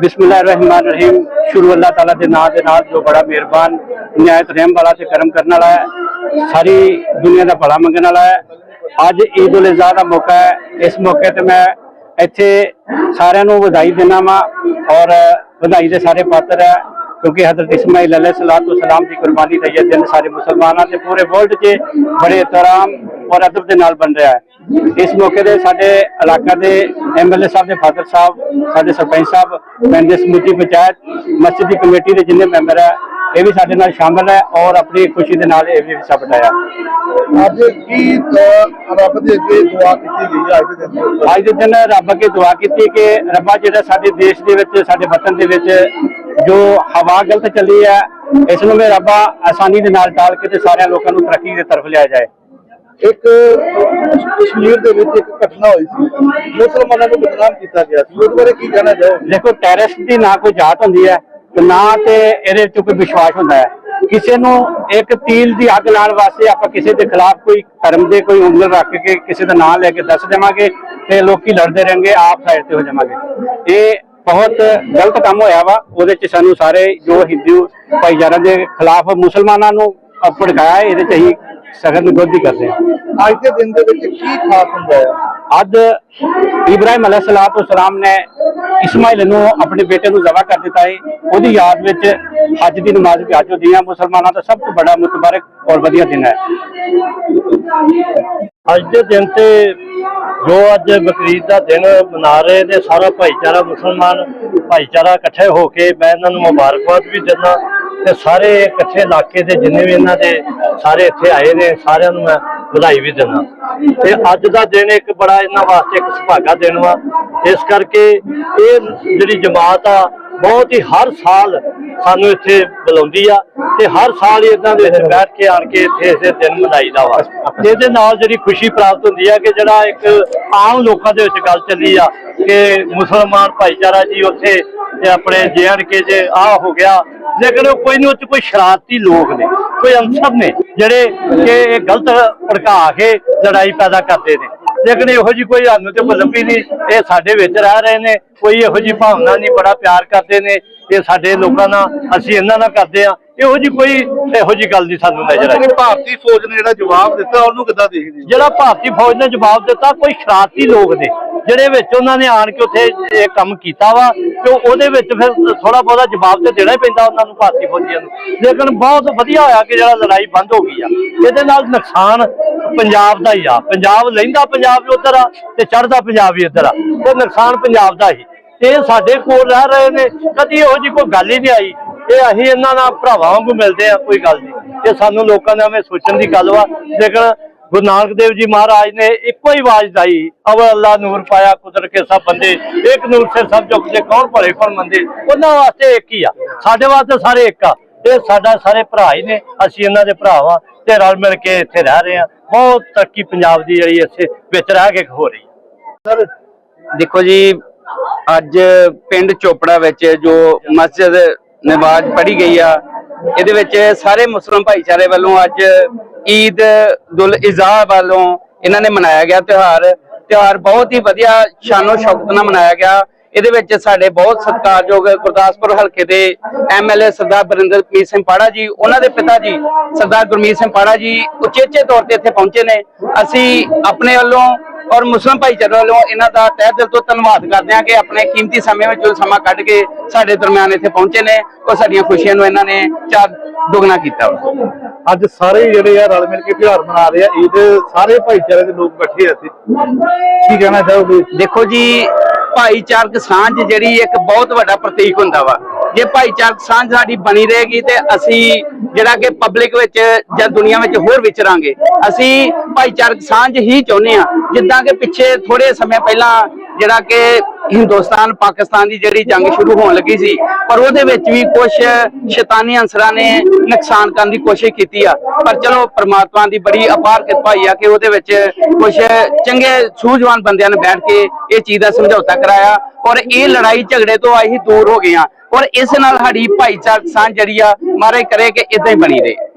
ਬਿਸਮਿਲ੍ਲਾਹਿਰ ਰਹੀਮ ਸ਼ੁਰੂ ਅੱਲਾਹ ਤਾਲਾ ਦੇ ਨਾਮ ਦੇ ਨਾਲ ਜੋ ਬੜਾ ਮਿਹਰਬਾਨ, ਨਿਆਇਤ ਰਹਿਮ ਵਾਲਾ ਤੇ ਕਰਮ ਕਰਨ ਵਾਲਾ ਹੈ, ਸਾਰੀ ਦੁਨੀਆ ਦਾ ਭਲਾ ਮੰਗਣ ਵਾਲਾ ਹੈ। ਅੱਜ ਈਦ ਉਲ ਅਜ਼ਹਾ ਦਾ ਮੌਕਾ ਹੈ। ਇਸ ਮੌਕੇ ਤੇ ਮੈਂ ਇੱਥੇ ਸਾਰਿਆਂ ਨੂੰ ਵਧਾਈ ਦਿੰਦਾ ਵਾਂ ਔਰ ਵਧਾਈ ਦੇ ਸਾਰੇ ਪਾਤਰ ਹੈ। ਕਿਉਂਕਿ ਹਜ਼ਰਤ ਇਸਮਾਈਲ ਅਲੈਹ ਸਲਾਤੁ ਸਲਾਮ ਦੀ ਕੁਰਬਾਨੀ ਦਾ ਇਹ ਦਿਨ ਸਾਰੇ ਮੁਸਲਮਾਨਾਂ ਤੇ ਪੂਰੇ ਵਰਲਡ 'ਚ ਬੜੇ ਇਤਰਾਮ ਔਰ ਅਦਬ ਦੇ ਨਾਲ ਬਣ ਰਿਹਾ ਹੈ। ਇਸ ਮੌਕੇ ਤੇ ਸਾਡੇ ਇਲਾਕਾ ਦੇ ਐਮਐਲਏ ਸਾਹਿਬ ਦੇ ਫਾਦਰ ਸਾਹਿਬ, ਸਾਡੇ ਸਰਪੰਚ ਸਾਹਿਬ, ਪਿੰਡ ਦੇ ਸਮੁੱਚੀ ਪੰਚਾਇਤ, ਮਸਜਿਦ ਦੀ ਕਮੇਟੀ ਦੇ ਜਿੰਨੇ ਮੈਂਬਰ ਹੈ ਇਹ ਵੀ ਸਾਡੇ ਨਾਲ ਸ਼ਾਮਲ ਹੈ ਔਰ ਆਪਣੀ ਖੁਸ਼ੀ ਦੇ ਨਾਲ ਇਹ ਵੀ ਹਿੱਸਾ ਵਟਾਇਆ ਅੱਜ ਕੀ ਰੱਬ ਦੇ ਅੱਗੇ ਦੁਆ ਕੀਤੀ ਗਈ ਅੱਜ ਦੇ ਦਿਨ? ਅੱਜ ਦੇ ਦਿਨ ਰੱਬ ਅੱਗੇ ਦੁਆ ਕੀਤੀ ਕਿ ਰੱਬਾ ਜਿਹੜਾ ਸਾਡੇ ਦੇਸ਼ ਦੇ ਵਿੱਚ ਸਾਡੇ ਵਤਨ ਦੇ ਵਿੱਚ ਜੋ ਹਵਾ ਗਲਤ ਚੱਲੀ ਹੈ ਇਸ ਨੂੰ ਵੀ ਰੱਬਾ ਆਸਾਨੀ ਦੇ ਨਾਲ ਟਾਲ ਕੇ ਤੇ ਸਾਰਿਆਂ ਲੋਕਾਂ ਨੂੰ ਤਰੱਕੀ ਦੇ ਤਰਫ ਲਿਆ ਜਾਏ। ਇੱਕ ਕਸ਼ਮੀਰ ਦੇ ਵਿੱਚ ਇੱਕ ਘਟਨਾ ਹੋਈ ਸੀ ਮੁਸਲਮਾਨਾਂ ਨੂੰ ਬਦਨਾਮ ਕੀਤਾ ਗਿਆ ਸੀ। ਉਹਦੇ ਬਾਰੇ ਕੀ ਕਹਿਣਾ ਚਾਹੋਗੇ? ਦੇਖੋ ਟੈਰਰਿਸਟ ਦੀ ਨਾ ਕੋਈ ਜਾਤ ਹੁੰਦੀ ਹੈ ਤੇ ਨਾ ਤੇ ਇਹਦੇ ਵਿੱਚ ਕੋਈ ਵਿਸ਼ਵਾਸ ਹੁੰਦਾ ਹੈ। ਕਿਸੇ ਨੂੰ ਇੱਕ ਤੀਲ ਦੀ ਅੱਗ ਲਾਉਣ ਵਾਸਤੇ ਆਪਾਂ ਕਿਸੇ ਦੇ ਖਿਲਾਫ ਕੋਈ ਧਰਮ ਦੇ ਕੋਈ ਉਂਗਲ ਰੱਖ ਕੇ ਕਿਸੇ ਦਾ ਨਾਮ ਲੈ ਕੇ ਦੱਸ ਦੇਵਾਂਗੇ ਤੇ ਲੋਕੀ ਲੜਦੇ ਰਹਿਣਗੇ, ਆਪ ਸਾਈਡ ਤੇ ਹੋ ਜਾਵਾਂਗੇ। ਇਹ ਬਹੁਤ ਗਲਤ ਕੰਮ ਹੋਇਆ ਵਾ। ਉਹਦੇ ਚ ਸਾਨੂੰ ਸਾਰੇ ਜੋ ਹਿੰਦੂ ਭਾਈਚਾਰਾ ਦੇ ਖਿਲਾਫ ਮੁਸਲਮਾਨਾਂ ਨੂੰ ਭੜਕਾਇਆ, ਇਹਦੇ ਚ ਅਸੀਂ ਸਖਤ ਵਿਰੋਧੀ ਕਰਦੇ ਹਾਂ। ਅੱਜ ਦੇ ਦਿਨ ਦੇ ਵਿੱਚ ਕੀ ਖਾਸ ਹੁੰਦਾ ਹੈ? ਅੱਜ ਇਬਰਾਹਿਮ ਅਲੈਹਿਸਸਲਾਤੁ ਵਸਲਾਮ ਨੇ ਇਸਮਾਈਲ ਨੂੰ ਆਪਣੇ ਬੇਟੇ ਨੂੰ ਜ਼ਬਾ ਕਰ ਦਿੱਤਾ ਹੈ ਉਹਦੀ ਯਾਦ ਵਿੱਚ ਅੱਜ ਦੀ ਨਮਾਜ਼ ਵੀ ਅੱਜ ਹੁੰਦੀ ਹੈ ਮੁਸਲਮਾਨਾਂ ਦਾ ਸਭ ਤੋਂ ਬੜਾ ਮੁਤਬਰਕ ਔਰ ਵਧੀਆ ਦਿਨ ਹੈ। ਅੱਜ ਦੇ ਦਿਨ ਤੇ ਜੋ ਅੱਜ ਬਕਰੀਦ ਦਾ ਦਿਨ ਮਨਾ ਰਹੇ ਨੇ, ਸਾਰਾ ਭਾਈਚਾਰਾ ਮੁਸਲਮਾਨ ਭਾਈਚਾਰਾ ਇਕੱਠੇ ਹੋ ਕੇ ਮੈਂ ਇਹਨਾਂ ਨੂੰ ਮੁਬਾਰਕਬਾਦ ਵੀ ਦਿੰਦਾ ਤੇ ਸਾਰੇ ਇਕੱਠੇ ਇਲਾਕੇ ਦੇ ਜਿੰਨੇ ਵੀ ਇਹਨਾਂ ਦੇ ਸਾਰੇ ਇੱਥੇ ਆਏ ਨੇ, ਸਾਰਿਆਂ ਨੂੰ ਮੈਂ ਵਧਾਈ ਵੀ ਦਿੰਦਾ। ਤੇ ਅੱਜ ਦਾ ਦਿਨ ਇੱਕ ਬੜਾ ਇਹਨਾਂ ਵਾਸਤੇ ਇੱਕ ਸੁਭਾਗਾ ਦਿਨ ਵਾ। ਇਸ ਕਰਕੇ ਇਹ ਜਿਹੜੀ ਜਮਾਤ ਆ ਬਹੁਤ ਹੀ ਹਰ ਸਾਲ ਸਾਨੂੰ ਇੱਥੇ ਬੁਲਾਉਂਦੀ ਆ ਤੇ ਹਰ ਸਾਲ ਹੀ ਇਦਾਂ ਦੇ ਵਿੱਚ ਬੈਠ ਕੇ ਆਣ ਕੇ ਇੱਥੇ ਇਸੇ ਦਿਨ ਮਨਾਈਦਾ ਵਾ। ਇਹਦੇ ਨਾਲ ਜਿਹੜੀ ਖੁਸ਼ੀ ਪ੍ਰਾਪਤ ਹੁੰਦੀ ਆ ਕਿ ਜਿਹੜਾ ਇੱਕ ਆਮ ਲੋਕਾਂ ਦੇ ਵਿੱਚ ਗੱਲ ਚੱਲੀ ਆ ਕਿ ਮੁਸਲਮਾਨ ਭਾਈਚਾਰਾ ਜੀ ਉੱਥੇ ਤੇ ਆਪਣੇ ਕੇ ਜੇ ਆ ਹੋ ਗਿਆ, ਲੇਕਿਨ ਉਹ ਕੋਈ ਨਹੀਂ ਉਹ 'ਚ ਕੋਈ ਸ਼ਰਾਰਤੀ ਲੋਕ ਨੇ, ਕੋਈ ਅਨਸਰ ਨੇ ਜਿਹੜੇ ਕਿ ਇਹ ਗਲਤ ਭੜਕਾ ਕੇ ਲੜਾਈ ਪੈਦਾ ਕਰਦੇ ਨੇ। ਲੇਕਿਨ ਇਹੋ ਜੀ ਕੋਈ ਸਾਨੂੰ ਤੇ ਕੋਈ ਨਹੀਂ, ਇਹ ਸਾਡੇ ਵਿੱਚ ਰਹਿ ਰਹੇ ਨੇ, ਕੋਈ ਇਹੋ ਜੀ ਭਾਵਨਾ ਨਹੀਂ, ਬੜਾ ਪਿਆਰ ਕਰਦੇ ਨੇ, ਇਹ ਸਾਡੇ ਲੋਕਾਂ ਨਾਲ, ਅਸੀਂ ਇਹਨਾਂ ਨਾਲ ਕਰਦੇ ਆ ਇਹੋ ਜੀ ਕੋਈ ਇਹੋ ਜੀ ਗੱਲ ਨਹੀਂ ਸਾਨੂੰ ਨਜ਼ਰ ਆਈ। ਭਾਰਤੀ ਫੌਜ ਨੇ ਜਿਹੜਾ ਜਵਾਬ ਦਿੱਤਾ ਉਹਨੂੰ ਕਿੱਦਾਂ ਦੇਖਦੇ? ਜਿਹੜਾ ਭਾਰਤੀ ਫੌਜ ਨੇ ਜਵਾਬ ਦਿੱਤਾ ਕੋਈ ਸ਼ਰਾਰਤੀ ਲੋਕ ਨੇ ਜਿਹੜੇ ਵਿੱਚ ਉਹਨਾਂ ਨੇ ਆਣ ਕੇ ਉੱਥੇ ਇਹ ਕੰਮ ਕੀਤਾ ਵਾ ਤੇ ਉਹਦੇ ਵਿੱਚ ਫਿਰ ਥੋੜਾ ਬਹੁਤਾ ਜਵਾਬ ਤੇ ਦੇਣਾ ਹੀ ਪੈਂਦਾ ਉਹਨਾਂ ਨੂੰ ਭਾਰਤੀ ਫੌਜੀਆਂ ਨੂੰ। ਲੇਕਿਨ ਬਹੁਤ ਵਧੀਆ ਹੋਇਆ ਕਿ ਜਿਹੜਾ ਲੜਾਈ ਬੰਦ ਹੋ ਗਈ ਆ। ਇਹਦੇ ਨਾਲ ਨੁਕਸਾਨ ਪੰਜਾਬ ਦਾ ਹੀ ਆ। ਪੰਜਾਬ ਲੈਂਦਾ ਪੰਜਾਬ ਵੀ ਉੱਧਰ ਆ ਤੇ ਚੜਦਾ ਪੰਜਾਬ ਵੀ ਇੱਧਰ ਆ। ਤੇ ਨੁਕਸਾਨ ਪੰਜਾਬ ਦਾ ਹੀ। ਇਹ ਸਾਡੇ ਕੋਲ ਰਹਿ ਰਹੇ ਨੇ ਕਦੀ ਇਹੋ ਜੀ ਕੋਈ ਗੱਲ ਹੀ ਨਹੀਂ ਆਈ। ਇਹ ਅਸੀਂ ਇਹਨਾਂ ਨਾਲ ਭਰਾਵਾਂ ਵਾਂਗੂ ਮਿਲਦੇ ਆ ਕੋਈ ਗੱਲ ਨਹੀਂ। ਇਹ ਸਾਨੂੰ ਲੋਕਾਂ ਦੇ ਐਵੇਂ ਸੋਚਣ ਦੀ ਗੱਲ ਵਾ, ਲੇਕਿਨ ਗੁਰੂ ਨਾਨਕ ਦੇਵ ਜੀ ਮਹਾਰਾਜ ਨੇ ਇੱਕੋ ਹੀ ਆਵਾਜ਼ ਦਾਈ ਅਵ ਅੱਲਾ ਨੂਰ ਪਾਇਆ ਕੁਦਰ ਕੇ ਸਭ ਬੰਦੇ, ਇੱਕ ਨੂਰ ਸੇ ਸਭ ਝੁਕ ਜੇ ਕੌਣ ਭਲੇ ਕੌਣ ਮੰਦੇ ਉਹਨਾਂ ਵਾਸਤੇ ਇੱਕ ਹੀ ਆ, ਸਾਡੇ ਵਾਸਤੇ ਸਾਰੇ ਇੱਕ ਆ। ਇਹ ਸਾਡਾ ਸਾਰੇ ਭਰਾ ਹੀ ਨੇ, ਅਸੀਂ ਇਹਨਾਂ ਦੇ ਭਰਾ ਵਾਂ ਤੇ ਰਲ ਮਿਲ ਕੇ ਇੱਥੇ ਰਹਿ ਰਹੇ ਆ ਬਹੁਤ ਤਰੱਕੀ ਪੰਜਾਬ ਦੀ ਜਿਹੜੀ ਇੱਥੇ ਵਿੱਚ ਰਹਿ ਕੇ ਹੋ ਰਹੀ ਸਰ, ਦੇਖੋ ਜੀ, ਅੱਜ ਪਿੰਡ ਚੋਪੜਾ ਵਿੱਚ ਜੋ ਮਸਜਿਦ ਨਮਾਜ਼ ਪੜ੍ਹੀ ਗਈ ਆ। ਇਹਦੇ ਵਿੱਚ ਸਾਰੇ ਮੁਸਲਮਾਨ ਭਾਈਚਾਰੇ ਵੱਲੋਂ ਅੱਜ ਈਦ, ਦੁਲ ਇਜ਼ਾ ਵੱਲੋਂ ਇਹਨਾਂ ਨੇ ਮਨਾਇਆ ਗਿਆ ਤਿਉਹਾਰ। ਤਿਉਹਾਰ ਬਹੁਤ ਹੀ ਵਧੀਆ ਸ਼ਾਨੋ ਸ਼ੌਕਤ ਨਾਲ ਮਨਾਇਆ ਗਿਆ। ਇਹਦੇ ਵਿੱਚ ਸਾਡੇ ਬਹੁਤ ਸਤਿਕਾਰਯੋਗ ਗੁਰਦਾਸਪੁਰ ਹਲਕੇ ਦੇ ਐਮਐਲਏ ਸਰਦਾਰ ਬਰਿੰਦਰ ਕਮੀਰ ਸਿੰਘ ਪਾੜਾ ਜੀ ਉਹਨਾਂ ਦੇ ਪਿਤਾ ਜੀ ਸਰਦਾਰ ਗੁਰਮੀਤ ਸਿੰਘ ਪਾੜਾ ਜੀ ਉਚੇਚੇ ਤੌਰ ਤੇ ਇੱਥੇ ਪਹੁੰਚੇ ਨੇ। ਅਸੀਂ ਆਪਣੇ ਵੱਲੋਂ ਔਰ ਮੁਸਲਮਾਨ ਭਾਈਚਾਰੇ ਵੱਲੋਂ ਇਹਨਾਂ ਦਾ ਤਹਿ ਦਿਲ ਤੋਂ ਧੰਨਵਾਦ ਕਰਦੇ ਹਾਂ ਕਿ ਆਪਣੇ ਕੀਮਤੀ ਸਮੇਂ ਵਿੱਚੋਂ ਸਮਾਂ ਕੱਢ ਕੇ ਸਾਡੇ ਦਰਮਿਆਨ ਇੱਥੇ ਪਹੁੰਚੇ ਨੇ ਔਰ ਸਾਡੀਆਂ ਖੁਸ਼ੀਆਂ ਨੂੰ ਇਹਨਾਂ ਨੇ ਚਾਰ ਦੁੱਗਣਾ ਕੀਤਾ ਅੱਜ ਸਾਰੇ ਜਿਹੜੇ ਆ ਰਲ ਮਿਲ ਕੇ ਤਿਉਹਾਰ ਮਨਾ ਰਹੇ ਆ ਈਦ ਸਾਰੇ ਭਾਈਚਾਰੇ ਦੇ ਲੋਕ ਇਕੱਠੇ ਆ ਇੱਥੇ। ਕੀ ਕਹਿਣਾ ਚਾਹੋਗੇ? ਦੇਖੋ ਜੀ ਭਾਈਚਾਰਕ ਸਾਂਝ ਜਿਹੜੀ ਇੱਕ ਬਹੁਤ ਵੱਡਾ ਪ੍ਰਤੀਕ ਹੁੰਦਾ ਵਾ। ਜੇ ਭਾਈਚਾਰਕ ਸਾਂਝ ਸਾਡੀ ਬਣੀ ਰਹੇਗੀ ਤੇ ਅਸੀਂ ਜਿਹੜਾ ਕਿ ਪਬਲਿਕ ਵਿੱਚ ਜਾਂ ਦੁਨੀਆ ਵਿੱਚ ਹੋਰ ਵਿਚਰਾਂਗੇ। ਅਸੀਂ ਭਾਈਚਾਰਕ ਸਾਂਝ ਹੀ ਚਾਹੁੰਦੇ ਆ ਜਿੱਦਾਂ ਕਿ ਪਿੱਛੇ ਥੋੜੇ ਸਮੇਂ ਪਹਿਲਾਂ ਜਿਹੜਾ ਕਿ ਹਿੰਦੁਸਤਾਨ, ਪਾਕਿਸਤਾਨ ਦੀ ਜਿਹੜੀ ਜੰਗ ਸ਼ੁਰੂ ਹੋਣ ਲੱਗੀ ਸੀ, ਪਰ ਉਹਦੇ ਵਿੱਚ ਵੀ ਕੁਝ ਸ਼ੈਤਾਨੀ ਅੰਸਰਾਂ ਨੇ ਨੁਕਸਾਨ ਕਰਨ ਦੀ ਕੋਸ਼ਿਸ਼ ਕੀਤੀ ਆ। ਪਰ ਚਲੋ, ਪ੍ਰਮਾਤਮਾ ਦੀ ਬੜੀ ਅਪਾਰ ਕਿਰਪਾ ਹੀ ਆ ਕਿ ਉਹਦੇ ਵਿੱਚ ਕੁਝ ਚੰਗੇ, ਸੂਝਵਾਨ ਬੰਦਿਆਂ ਨੇ ਬੈਠ ਕੇ ਇਹ ਚੀਜ਼ ਦਾ ਸਮਝੌਤਾ ਕਰਾਇਆ ਔਰ ਇਹ ਲੜਾਈ ਝਗੜੇ ਤੋਂ ਆਹੀ ਦੂਰ ਹੋ ਗਏ ਆ ਔਰ ਇਸ ਨਾਲ ਸਾਡੀ ਭਾਈਚਾਰਕ ਸਾਂਝ ਜਿਹੜੀ ਆ ਮਹਾਰਾਜ ਕਰੇ ਕਿ ਇਦਾਂ ਹੀ ਬਣੀ ਰਹੇ।